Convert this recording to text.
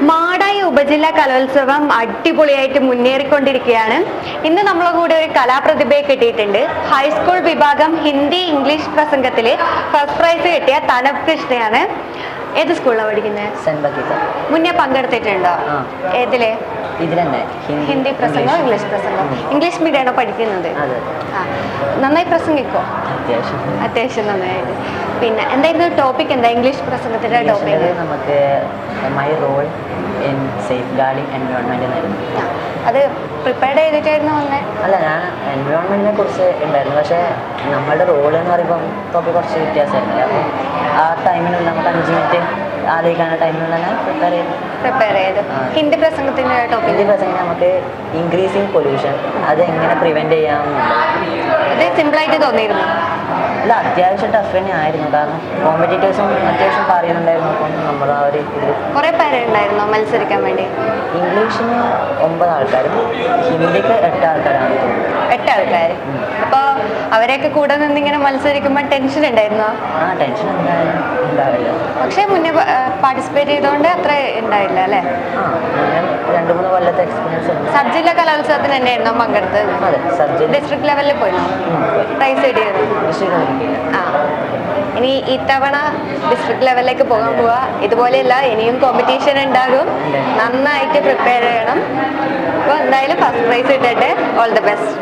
മാടായി ഉപജില്ല കലോത്സവം അടിപൊളിയായിട്ട് മുന്നേറിക്കൊണ്ടിരിക്കുകയാണ്. ഇന്ന് നമ്മളെ കൂടെ ഒരു കലാപ്രതിഭയെ കിട്ടിയിട്ടുണ്ട്. ഹൈസ്കൂൾ വിഭാഗം ഹിന്ദി ഇംഗ്ലീഷ് പ്രസംഗത്തിൽ ഫസ്റ്റ് പ്രൈസ് കിട്ടിയ തനബ് കൃഷ്ണയാണ്. ഏത് സ്കൂളിലാണ് പഠിക്കുന്നത് മുന്നേ പങ്കെടുത്തിട്ടുണ്ടോ? ആ. ഏതിൽ തന്നെ ഹിന്ദി പ്രസംഗം ഇംഗ്ലീഷ്. പ്രസംഗം. ഇംഗ്ലീഷ് മീഡിയമാണോ പഠിക്കുന്നത്. ആ. നന്നായി പ്രസംഗിക്കോ? അത്യാവശ്യം. നന്നായിട്ട്. പിന്നെ എന്തായിരുന്നു ടോപ്പിക് എന്താ ഇംഗ്ലീഷ് പ്രസംഗത്തിന്റെ ടോപ്പിക് നമുക്ക് my role in safeguarding environment എന്നായിരുന്നു. അത് പ്രിപ്പയർഡ് ചെയ്തിട്ടായിരുന്നു വന്നേ? അല്ല ഞാൻ എൻവയോൺമെന്റിനെ കുറിച്ച് ഉണ്ടായിരുന്നു. പക്ഷേ നമ്മളുടെ റോൾ എന്ന് പറയുമ്പോൾ ടോപ്പിക് കുറച്ച് വ്യത്യാസമായിരുന്നു. ആ ടൈമിനുള്ള നമുക്ക് അഞ്ച് മിനിറ്റ് ആലോചിക്കാനുള്ള ടൈമിൽ തന്നെ പ്രിപ്പയർ ചെയ്തു പ്രിപ്പയർ ചെയ്ത് ഹിന്ദി പ്രസംഗത്തിന്റെ ടോപ്പിക് ഹിന്ദി പ്രസംഗം നമുക്ക് ഇൻക്രീസിങ് പൊല്യൂഷൻ അത് എങ്ങനെ പ്രിവെന്റ് ചെയ്യാം? ഇത് സിമ്പിൾ ആയിട്ട് തോന്നിയിരുന്നു. അല്ല അത്യാവശ്യം ടഫ് തന്നെ ആയിരുന്നു കാരണം കോമ്പറ്റീറ്റേഴ്സും അത്യാവശ്യം പറയുന്നുണ്ടായിരുന്നു. അപ്പം നമ്മൾ ആ ഒരു ഇതിൽ കുറെ പേരുണ്ടായിരുന്നു മത്സരിക്കാൻ വേണ്ടി. ഇംഗ്ലീഷിന് ഒമ്പത് ആൾക്കാരും ഹിന്ദിക്ക് എട്ട് ആൾക്കാരാണ്. എട്ട് ആൾക്കാർ അപ്പോൾ അവരെയൊക്കെ കൂടെ നിന്ന് ഇങ്ങനെ മത്സരിക്കുമ്പോൾ ടെൻഷൻ ഉണ്ടായിരുന്നോ? ആ ടെൻഷൻ എന്തായാലും ഉണ്ടാവില്ല. പക്ഷേ മുന്നേ പാർട്ടിസിപ്പേറ്റ് ചെയ്തുകൊണ്ട് അത്ര ഉണ്ടായില്ല അല്ലേ? ആ രണ്ട് മൂന്ന് കൊല്ലത്തെ എക്സ്പീരിയൻസ് ഉണ്ട്. സബ് ജില്ലാ കലോത്സവത്തിന് തന്നെയായിരുന്നോ പങ്കെടുത്തത്? അതെ ഡിസ്ട്രിക്ട് ലെവലിൽ പോയിരുന്നു പ്രൈസ് കിട്ടിയത് ആ. ഇനി ഇത്തവണ ഡിസ്ട്രിക്ട് ലെവലിലേക്ക് പോകാൻ പോവാ. ഇതുപോലെയല്ല ഇനിയും കോമ്പറ്റീഷൻ ഉണ്ടാകും. നന്നായിട്ട് പ്രിപ്പയർ ചെയ്യണം. അപ്പോൾ എന്തായാലും ഫസ്റ്റ് പ്രൈസ് ഇട്ടിട്ട് ഓൾ ദി ബെസ്റ്റ്